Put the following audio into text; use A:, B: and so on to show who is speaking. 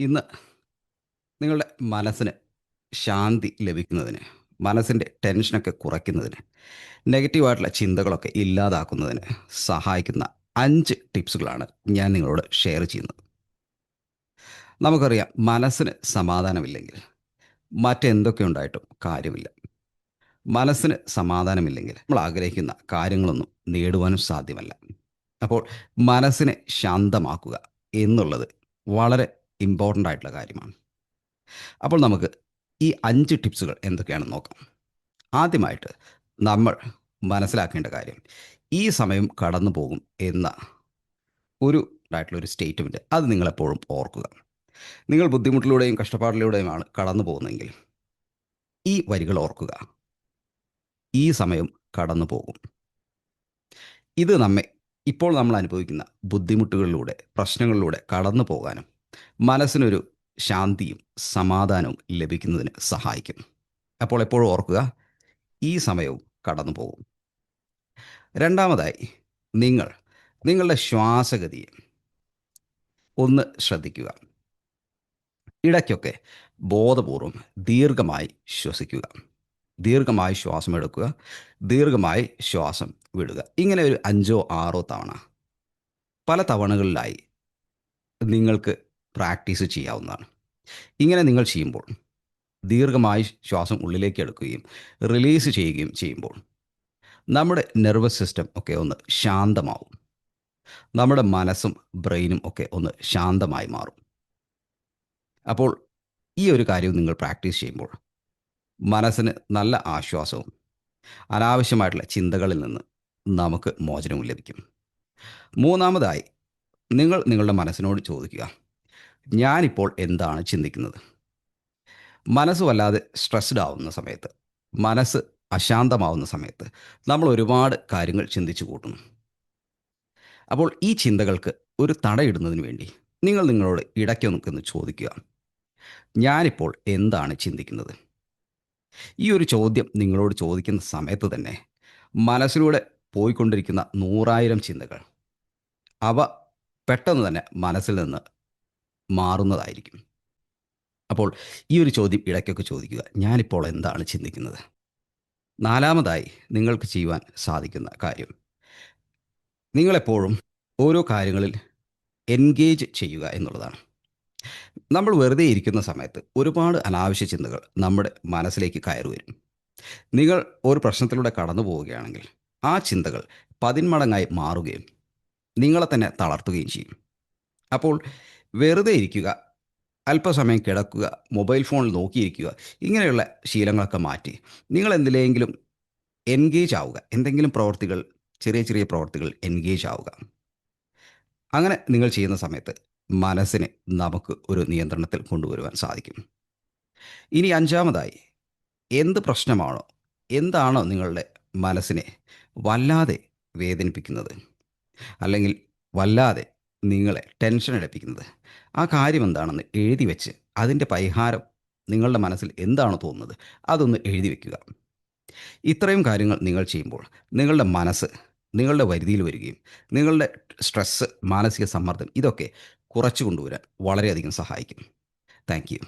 A: ഇന്ന് നിങ്ങളുടെ മനസ്സിന് ശാന്തി ലഭിക്കുന്നതിന് മനസ്സിന്റെ ടെൻഷനൊക്കെ കുറയ്ക്കുന്നതിന് നെഗറ്റീവായിട്ടുള്ള ചിന്തകളൊക്കെ ഇല്ലാതാക്കുന്നതിന് സഹായിക്കുന്ന അഞ്ച് ടിപ്സുകളാണ് ഞാൻ നിങ്ങളോട് ഷെയർ ചെയ്യുന്നത്. നമുക്കറിയാം മനസ്സിന് സമാധാനമില്ലെങ്കിൽ മറ്റെന്തൊക്കെ ഉണ്ടായിട്ടും കാര്യമില്ല. മനസ്സിന് സമാധാനമില്ലെങ്കിൽ നമ്മൾ ആഗ്രഹിക്കുന്ന കാര്യങ്ങളൊന്നും നേടുവാനും സാധ്യമല്ല. അപ്പോൾ മനസ്സിനെ ശാന്തമാക്കുക എന്നുള്ളത് വളരെ ഇമ്പോർട്ടന്റ് ആയിട്ടുള്ള കാര്യമാണ്. അപ്പോൾ നമുക്ക് ഈ അഞ്ച് ടിപ്സുകൾ എന്തൊക്കെയാണെന്ന് നോക്കാം. ആദ്യമായിട്ട് നമ്മൾ മനസ്സിലാക്കേണ്ട കാര്യം ഈ സമയം കടന്നു പോകും എന്ന ഒരു ആയിട്ടുള്ള ഒരു സ്റ്റേറ്റ്മെന്റ് അത് നിങ്ങളെപ്പോഴും ഓർക്കുക. നിങ്ങൾ ബുദ്ധിമുട്ടിലൂടെയും കഷ്ടപ്പാടിലൂടെയുമാണ് കടന്നു പോകുന്നതെങ്കിൽ ഈ വരികൾ ഓർക്കുക. ഈ സമയം കടന്നു പോകും. ഇത് നമ്മെ ഇപ്പോൾ നമ്മൾ അനുഭവിക്കുന്ന ബുദ്ധിമുട്ടുകളിലൂടെ പ്രശ്നങ്ങളിലൂടെ കടന്നു പോകാനും മനസ്സിനൊരു ശാന്തിയും സമാധാനവും ലഭിക്കുന്നതിന് സഹായിക്കും. അപ്പോൾ എപ്പോഴും ഓർക്കുക ഈ സമയവും കടന്നു പോകും. രണ്ടാമതായി നിങ്ങൾ നിങ്ങളുടെ ശ്വാസഗതിയെ ഒന്ന് ശ്രദ്ധിക്കുക. ഇടയ്ക്കൊക്കെ ബോധപൂർവം ദീർഘമായി ശ്വസിക്കുക. ദീർഘമായി ശ്വാസം എടുക്കുക. ദീർഘമായി ശ്വാസം വിടുക. ഇങ്ങനെ ഒരു അഞ്ചോ ആറോ തവണ. പല തവണകളിലായി നിങ്ങൾക്ക് പ്രാക്ടീസ് ചെയ്യാവുന്നതാണ്. ഇങ്ങനെ നിങ്ങൾ ചെയ്യുമ്പോൾ ദീർഘമായി ശ്വാസം ഉള്ളിലേക്ക് എടുക്കുകയും റിലീസ് ചെയ്യുകയും ചെയ്യുമ്പോൾ നമ്മുടെ നെർവസ് സിസ്റ്റം ഒക്കെ ഒന്ന് ശാന്തമാവും. നമ്മുടെ മനസ്സും ബ്രെയിനും ഒക്കെ ഒന്ന് ശാന്തമായി മാറും. അപ്പോൾ ഈ ഒരു കാര്യം നിങ്ങൾ പ്രാക്ടീസ് ചെയ്യുമ്പോൾ മനസ്സിന് നല്ല ആശ്വാസവും അനാവശ്യമായിട്ടുള്ള ചിന്തകളിൽ നിന്ന് നമുക്ക് മോചനവും ലഭിക്കും. മൂന്നാമതായി നിങ്ങൾ നിങ്ങളുടെ മനസ്സിനോട് ചോദിക്കുക ഞാനിപ്പോൾ എന്താണ് ചിന്തിക്കുന്നത്? മനസ്സ് വല്ലാതെ സ്ട്രെസ്ഡ് ആവുന്ന സമയത്ത് മനസ്സ് അശാന്തമാവുന്ന സമയത്ത് നമ്മൾ ഒരുപാട് കാര്യങ്ങൾ ചിന്തിച്ചു കൂട്ടുന്നു. അപ്പോൾ ഈ ചിന്തകൾക്ക് ഒരു തടയിടുന്നതിന് വേണ്ടി നിങ്ങൾ നിങ്ങളോട് ഇടയ്ക്കൊന്ന് ചോദിക്കുക. ഞാനിപ്പോൾ എന്താണ് ചിന്തിക്കുന്നത്? ഈ ഒരു ചോദ്യം നിങ്ങളോട് ചോദിക്കുന്ന സമയത്ത് തന്നെ മനസ്സിലൂടെ പോയിക്കൊണ്ടിരിക്കുന്ന നൂറായിരം ചിന്തകൾ അവ പെട്ടെന്ന് തന്നെ മനസ്സിൽ നിന്ന് മാറുന്നതായിരിക്കും. അപ്പോൾ ഈ ഒരു ചോദ്യം ഇടയ്ക്കൊക്കെ ചോദിക്കുക. ഞാനിപ്പോൾ എന്താണ് ചിന്തിക്കുന്നത്? നാലാമതായി നിങ്ങൾക്ക് ചെയ്യുവാൻ സാധിക്കുന്ന കാര്യം. നിങ്ങളെപ്പോഴും ഓരോ കാര്യങ്ങളിൽ എൻഗേജ് ചെയ്യുക എന്നുള്ളതാണ്. നമ്മൾ വെറുതെ ഇരിക്കുന്ന സമയത്ത് ഒരുപാട് അനാവശ്യ ചിന്തകൾ നമ്മുടെ മനസ്സിലേക്ക് കയറി വരും. നിങ്ങൾ ഒരു പ്രശ്നത്തിലൂടെ കടന്നു പോവുകയാണെങ്കിൽ ആ ചിന്തകൾ പതിന്മടങ്ങായി മാറുകയും നിങ്ങളെ തന്നെ തളർത്തുകയും ചെയ്യും. അപ്പോൾ വെറുതെ ഇരിക്കുക അല്പസമയം കിടക്കുക മൊബൈൽ ഫോണിൽ നോക്കിയിരിക്കുക ഇങ്ങനെയുള്ള ശീലങ്ങളൊക്കെ മാറ്റി. നിങ്ങൾ എന്തിലെങ്കിലും എൻഗേജ് ആവുക എന്തെങ്കിലും പ്രവർത്തികൾ ചെറിയ ചെറിയ പ്രവർത്തികൾ എൻഗേജ് ആവുക. അങ്ങനെ നിങ്ങൾ ചെയ്യുന്ന സമയത്ത് മനസ്സിനെ നമുക്ക് ഒരു നിയന്ത്രണത്തിൽ കൊണ്ടുവരുവാൻ സാധിക്കും. ഇനി അഞ്ചാമതായി എന്ത് പ്രശ്നമാണോ എന്താണോ നിങ്ങളുടെ മനസ്സിനെ വല്ലാതെ വേദനിപ്പിക്കുന്നത്? അല്ലെങ്കിൽ വല്ലാതെ നിങ്ങളെ ടെൻഷൻ എടുപ്പിക്കുന്നത് ആ കാര്യം എന്താണെന്ന് എഴുതി വെച്ച് അതിന്റെ പരിഹാരം നിങ്ങളുടെ മനസ്സിൽ എന്താണ് തോന്നുന്നത് അതൊന്ന് എഴുതി വെക്കുക. ഇത്രയും കാര്യങ്ങൾ നിങ്ങൾ ചെയ്യുമ്പോൾ നിങ്ങളുടെ മനസ്സ് നിങ്ങളുടെ വരുതിയിൽ വരികയും നിങ്ങളുടെ സ്ട്രെസ്സ് മാനസിക സമ്മർദ്ദം ഇതൊക്കെ കുറച്ചു കൊണ്ടുവരാൻ വളരെയധികം സഹായിക്കും. താങ്ക്